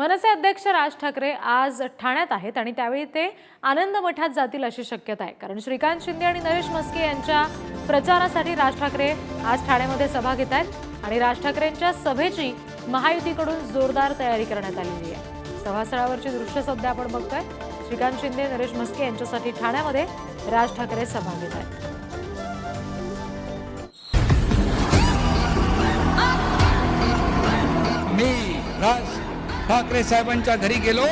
मनसे अध्यक्ष राज ठाकरे आज ठाण्यात आहेत आणि त्यावेळी ते आनंद मठात जातील अशी शक्यता आहे. कारण श्रीकांत शिंदे आणि नरेश मस्के यांच्या प्रचारासाठी राज ठाकरे आज ठाण्यामध्ये सभा घेत आहेत आणि राज ठाकरेंच्या सभेची महायुतीकडून जोरदार तयारी करण्यात आलेली आहे. सभास्थळावरची दृश्य सध्या आपण बघतोय. श्रीकांत शिंदे नरेश मस्के यांच्यासाठी ठाण्यामध्ये राज ठाकरे सभा घेत आहेत. मी राज ठाकरे साहेबांच्या घरी गेलो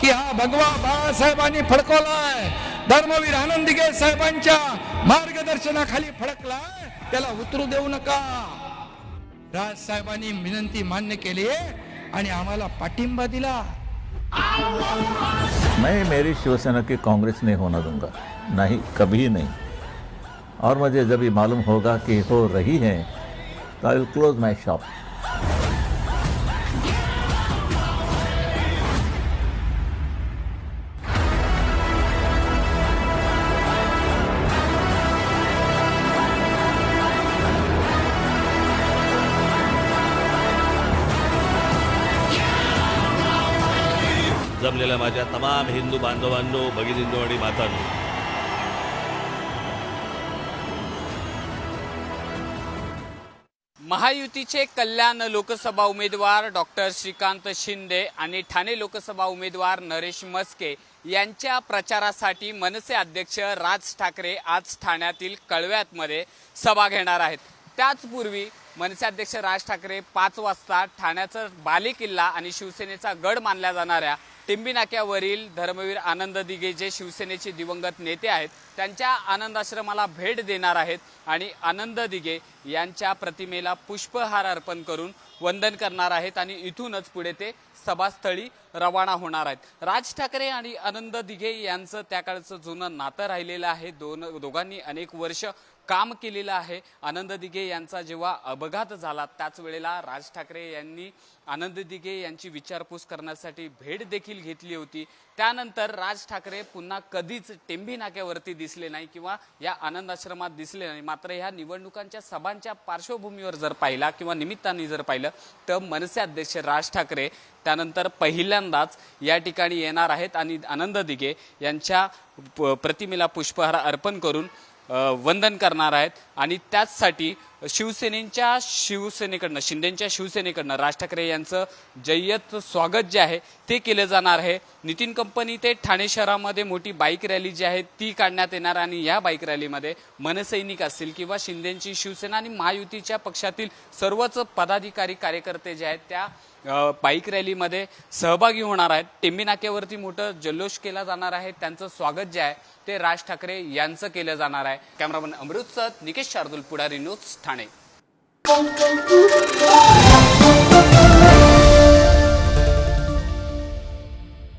की हा भगवा बाळासाहेबांनी फडकवलाय. धर्मवीर आनंदिगे साहेबांच्या मार्गदर्शनाखाली फडकलाय. त्याला उतरू देऊ नका. राज साहेबांनी विनंती मान्य केली आणि आम्हाला पाठिंबा दिला. मैं मेरी शिवसेना की कांग्रेस नहीं होना दूंगा। नहीं कभी नहीं। और मुझे जब ये मालूम होगा कि हो रही है तो I will close my shop जमलेल्या माझ्या तमाम हिंदू बांधवांनो भगिनींनो आणि मातांनो. महायुतीचे कल्याण लोकसभा उमेदवार डॉक्टर श्रीकांत शिंदे आणि ठाणे लोकसभा उमेदवार नरेश मस्के यांच्या प्रचारासाठी मनसे अध्यक्ष राज ठाकरे आज ठाण्यातील कळव्यातमध्ये सभा घेणार आहेत. त्याचपूर्वी मनसे अध्यक्ष राज ठाकरे पाच वाजता ठाण्याचा बालेकिल्ला आणि शिवसेनेचा गड मानल्या जाणाऱ्या टिंबी नाक्यावरील धर्मवीर आनंद दिघे जे शिवसेनेचे दिवंगत नेते आहेत त्यांच्या आनंदाश्रमाला भेट देणार आहेत आणि आनंद दिघे यांच्या प्रतिमेला पुष्पहार अर्पण करून वंदन करणार आहेत आणि इथूनच पुढे ते सभास्थळी रवाना होणार आहेत. राज ठाकरे आणि आनंद दिघे यांचं त्याकाळचं जुनं नातं राहिलेलं आहे. दोन दोघांनी अनेक वर्ष काम केलेलं आहे. आनंद दिघे यांचा जेव्हा अपघात झाला त्याच वेळेला राज ठाकरे यांनी आनंद दिघे यांची विचारपूस करण्यासाठी भेट देखील घेतली होती. त्यानंतर राज ठाकरे पुन्हा कधीच टेंभी नाक्यावरती दिसले नाही किंवा या आनंद आश्रमात दिसले नाही. मात्र ह्या निवडणुकांच्या सभांच्या पार्श्वभूमीवर जर पाहिला किंवा निमित्ताने जर पाहिलं तर मनसे अध्यक्ष राज ठाकरे त्यानंतर पहिल्यांदाच या ठिकाणी येणार आहेत आणि आनंद दिघे यांच्या प- प्रतिमेला पुष्पहार अर्पण करून वंदन करणार आहेत. आणि त्याचसाठी शिवसेनेच्या शिवसेनेकडनं शिंदेच्या शिवसेनेकडनं राज ठाकरे यांचं जय्यत स्वागत जे आहे ते केलं जाणार आहे. नितीन कंपनी ते ठाणे शहरामध्ये मोठी बाईक रॅली जी आहे ती काढण्यात येणार आणि या बाईक रॅलीमध्ये मनसैनिक असतील किंवा शिंदेची शिवसेना आणि महायुतीच्या पक्षातील सर्वच पदाधिकारी कार्यकर्ते जे आहेत त्या बाईक रॅलीमध्ये सहभागी होणार आहेत. टेंबी नाक्यावरती मोठं जल्लोष केला जाणार आहे. त्यांचं स्वागत जे आहे ते राज ठाकरे यांचं केलं जाणार आहे. Cameraman Amritsar Nikesh Shardul Pudhari news Thane.